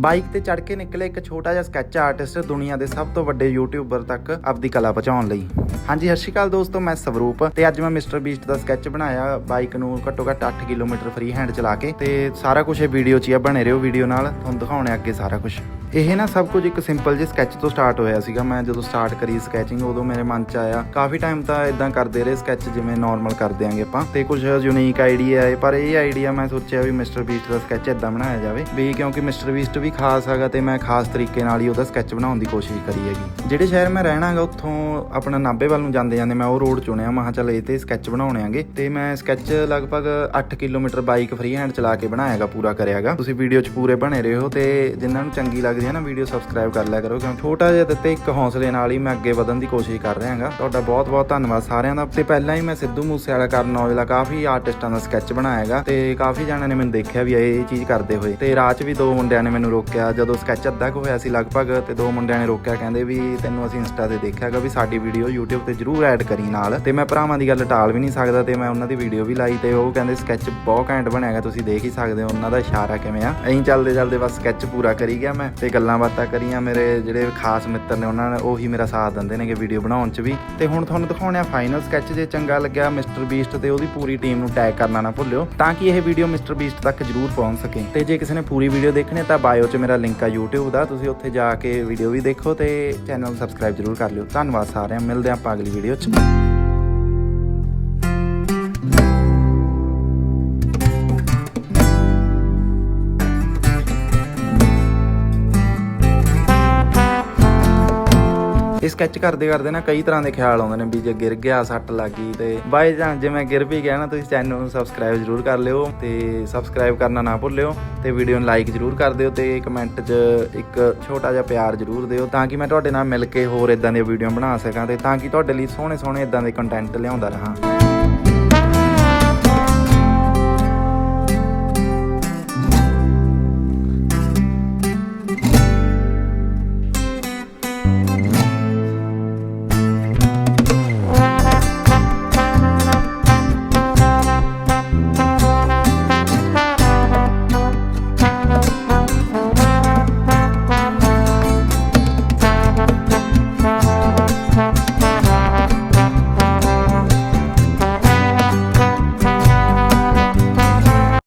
Bike ਤੇ ਚੜ ਕੇ ਨਿਕਲੇ ਇੱਕ ਛੋਟਾ ਜਿਹਾ ਸਕੈਚ ਆਰਟਿਸਟ ਦੁਨੀਆ ਦੇ ਸਭ ਤੋਂ ਵੱਡੇ ਯੂਟਿਊਬਰ ਤੱਕ ਆਪਦੀ ਕਲਾ ਪਹੁੰਚਾਉਣ ਲਈ। ਹਾਂਜੀ, ਸਤਿ ਸ਼੍ਰੀ ਅਕਾਲ ਦੋਸਤੋ, ਮੈਂ ਸਵਰੂਪ ਤੇ ਅੱਜ ਮੈਂ ਮਿਸਟਰ ਬੀਸਟ ਦਾ ਸਕੈਚ ਬਣਾਇਆ। ਬਾਈਕ ਨੂੰ ਘੱਟੋ ਘੱਟ 8 ਕਿਲੋਮੀਟਰ ਫ੍ਰੀ ਹੈਂਡ ਚਲਾ ਕੇ ਤੇ ਸਾਰਾ ਕੁਝ ਇਹ ਵੀਡੀਓ 'ਚ ਹੀ ਆ, ਬਣੇ ਰਹੋ ਵੀਡੀਓ ਨਾਲ। ਤੁਹਾਨੂੰ ਦਿਖਾਉਣੇ ਅੱਗੇ ਸਾਰਾ ਕੁਝ ਇਹ ਨਾ ਸਭ ਕੁਝ ਇੱਕ ਸਿੰਪਲ ਜਿਹੇ ਸਕੈਚ ਤੋਂ ਸਟਾਰਟ ਹੋਇਆ ਸੀਗਾ। ਮੈਂ ਜਦੋਂ ਸਟਾਰਟ ਕਰੀ ਸਕੈਚਿੰਗ ਉਦੋਂ ਮੇਰੇ ਮਨ 'ਚ ਆਇਆ। ਕਾਫੀ ਟਾਈਮ ਤਾਂ ਇਦਾਂ ਕਰਦੇ ਰਹੇ ਸਕੈਚ ਜਿਵੇਂ ਨਾਰਮਲ ਕਰਦੇ ਆਂਗੇ ਆਪਾਂ। ਤੇ ਕੁਝ ਯੂਨੀਕ ਆਈਡੀਆ ਹੈ ਪਰ ਇਹ ਆਈਡੀਆ ਮੈਂ ਸੋਚਿਆ ਵੀ ਮਿਸਟਰ ਬੀਸਟ ਦਾ ਸਕੈਚ ਇਦਾਂ ਬਣਾਇਆ ਜਾਵੇ ਵੀ ਕਿਉਂਕਿ ਮਿਸਟਰ ਬੀਸਟ ਵੀ ਖਾਸ ਹੈਗਾ ਤੇ ਮੈਂ ਖਾਸ ਤਰੀਕੇ ਨਾਲ ਹੀ ਉਹਦਾ ਸਕੈਚ ਬਣਾਉਣ ਦੀ ਕੋਸ਼ਿਸ਼ ਕਰੀ ਹੈਗੀ। ਜਿਹੜੇ ਸ਼ਹਿਰ ਮੈਂ ਰਹਿਣਾ ਹੈਗਾ, ਉੱਥੋਂ ਆਪਣਾ ਨਾਭੇ ਵੱਲ ਨੂੰ ਜਾਂਦੇ ਜਾਂਦੇ ਮੈਂ ਉਹ ਰੋਡ ਚੁਣਿਆ। ਮੈਂ ਕਿਹਾ ਚੱਲ ਇਹ ਤੇ ਸਕੈਚ ਬਣਾਉਣੇ ਆਂਗੇ। ਤੇ ਮੈਂ ਸਕੈਚ ਲਗਭਗ 8 ਕਿਲੋਮੀਟਰ ਬਾਈਕ ਫ੍ਰੀ ਹੈਂਡ ਚਲਾ ਕੇ ਬਣਾਇਆਗਾ ਪੂਰਾ ਕਰਿਆਗਾ ਤੁਸੀਂ ਵੀਡੀਓ 'ਚ ਪੂਰੇ ਬਣੇ ਰਹੋ ਤੇ ਜਿਨ੍ਹਾਂ ਨੂੰ ਚੰਗੀ ਲੱਗਦੀ ਹੈ ਨਾ ਵੀਡੀਓ ਸਬਸਕ੍ਰਾਈਬ ਕਰ ਲਿਆ ਕਰੋ। ਕਿਉਂ ਛੋਟਾ ਜਿਹਾ ਦਿੱਤੇ ਇੱਕ ਹੌਸਲੇ ਨਾਲ ਹੀ ਮੈਂ ਅੱਗੇ ਵਧਣ ਦੀ ਕੋਸ਼ਿਸ਼ ਕਰ ਰਿਹਾ ਹਾਂਗਾ। ਤੁਹਾਡਾ ਬਹੁਤ ਬਹੁਤ ਧੰਨਵਾਦ ਸਾਰਿਆਂ ਦਾ। ਤੇ ਪਹਿਲਾਂ ਹੀ ਮੈਂ ਸਿੱਧੂ ਮੂਸੇਵਾਲਾ ਕਰਨ ਔਜਲਾ ਕਾਫੀ ਆਰਟਿਸਟਾਂ ਦਾ ਸਕੈਚ ਬਣਾਇਆਗਾ ਤੇ ਕਾਫੀ ਜਣਿਆਂ ਨੇ ਮੈਨੂੰ ਦੇਖਿਆ ਵੀ ਇਹ ਚੀਜ਼ ਕਰਦੇ ਹੋਏ। ਤੇ ਰਾਹ 'ਚ ਵੀ ਦੋ ਮੁੰਡਿਆਂ ਨੇ ਮੈਨੂੰ ਰੋਕਿਆ, ਜਦੋਂ ਸਕੈਚ ਅੱਧਾ ਕੁ ਹੋਇਆ ਸੀ ਲਗਭਗ ਤੇ ਦੋ ਮੁੰਡਿਆਂ ਨੇ ਰੋਕਿਆ, ਕਹਿੰਦੇ ਵੀ ਤੈਨੂੰ ਅਸੀਂ ਇੰਸਟਾ ਤੇ ਦੇਖਿਆਗਾ ਵੀ ਸਾਡੀ ਵੀਡੀਓ YouTube ਤੇ ਜਰੂਰ ਐਡ ਕਰੀ ਨਾਲ। ਤੇ ਮੈਂ ਭਰਾਵਾਂ ਦੀ ਗੱਲ ਟਾਲ ਵੀ ਨਹੀਂ ਸਕਦਾ ਤੇ ਮੈਂ ਉਹਨਾਂ ਦੀ ਵੀਡੀਓ ਵੀ ਲਾਈ ਤੇ ਉਹ ਕਹਿੰਦੇ ਸਕੈਚ ਬਹੁਤ ਘੈਂਟ ਬਣਿਆਗਾ ਤੁਸੀਂ ਦੇਖ ਹੀ ਸਕਦੇ ਹੋ ਉਹਨਾਂ ਦਾ ਇਸ਼ਾਰਾ ਕਿਵੇਂ ਆ। ਐਂ ਚੱਲਦੇ ਚੱਲਦੇ ਬਸ ਸਕੈਚ ਪੂਰਾ ਕਰੀ ਗਿਆ ਮੈਂ ਤੇ ਗੱਲਾਂ ਬਾਤਾਂ ਕਰੀਆਂ ਮੇਰੇ ਜਿਹੜੇ ਖਾਸ ਮਿੱਤਰ ਨੇ ਉਹਨਾਂ ਨੇ, ਉਹੀ ਮੇਰਾ ਸਾਥ ਦਿੰਦੇ ਨੇਗੇ ਵੀਡੀਓ ਬਣਾਉਣ 'ਚ ਵੀ। ਤੇ ਹੁਣ ਤੁਹਾਨੂੰ ਦਿਖਾਉਣੇ ਆ ਫਾਈਨਲ ਸਕੈਚ ਜੇ ਚੰਗਾ ਲੱਗਿਆ ਮਿਸਟਰ ਬੀਸਟ ਤੇ ਉਹਦੀ ਪੂਰੀ ਟੀਮ ਨੂੰ ਟੈਗ ਕਰਨਾ ਨਾ ਭੁੱਲਿਓ ਤਾਂ ਕਿ ਇਹ ਵੀਡੀਓ ਮਿਸਟਰ ਬੀਸਟ ਤੱਕ ਜਰੂਰ ਪਹੁੰਚ ਸਕੇ। ਤੇ ਜੇ ਕਿਸੇ ਨੇ ਪੂਰੀ ਵੀਡੀਓ ਦੇਖਣੀ ਤਾਂ ਬਾਇਓ 'ਚ ਮੇਰਾ ਲਿੰਕ ਆ YouTube ਦਾ, ਤੁਸੀਂ ਉੱਥੇ ਜਾ ਕੇ ਵੀਡੀਓ ਵੀ ਦੇਖੋ ਤੇ ਚੈਨਲ ਨੂੰ ਸਬਸਕ੍ਰਾਈਬ ਜਰੂਰ ਕਰ ਲਿਓ ਧੰਨਵਾਦ ਸਾਰਿਆਂ ਨੂੰ। ਮਿਲਦੇ ਆਪਾਂ ਅਗਲੀ ਵੀਡੀਓ 'ਚ ਇਹ ਸਕੈਚ ਕਰਦੇ ਕਰਦੇ ਨਾ ਕਈ ਤਰ੍ਹਾਂ ਦੇ ਖਿਆਲ ਆਉਂਦੇ ਨੇ ਵੀ ਜੇ ਗਿਰ ਗਿਆ, ਸੱਟ ਲੱਗ ਗਈ ਤੇ ਬਾਈ ਚਾਂਸ ਜੇ ਮੈਂ ਗਿਰ ਵੀ ਗਿਆ ਨਾ, ਤੁਸੀਂ ਚੈਨਲ ਨੂੰ ਸਬਸਕ੍ਰਾਈਬ ਜਰੂਰ ਕਰ ਲਿਓ ਤੇ ਸਬਸਕ੍ਰਾਈਬ ਕਰਨਾ ਨਾ ਭੁੱਲਿਓ ਤੇ ਵੀਡੀਓ ਨੂੰ ਲਾਈਕ ਜਰੂਰ ਕਰ ਦਿਓ ਤੇ ਕਮੈਂਟ 'ਚ ਇੱਕ ਛੋਟਾ ਜਿਹਾ ਪਿਆਰ ਜਰੂਰ ਦਿਓ ਤਾਂ ਕਿ ਮੈਂ ਤੁਹਾਡੇ ਨਾਲ ਮਿਲ ਕੇ ਹੋਰ ਇਦਾਂ ਦੀਆਂ ਵੀਡੀਓ ਬਣਾ ਸਕਾਂ ਤੇ ਤਾਂ ਕਿ ਤੁਹਾਡੇ ਲਈ ਸੋਹਣੇ ਸੋਹਣੇ ਇਦਾਂ ਦੇ ਕੰਟੈਂਟ ਲਿਆਉਂਦਾ ਰਹਾਂ।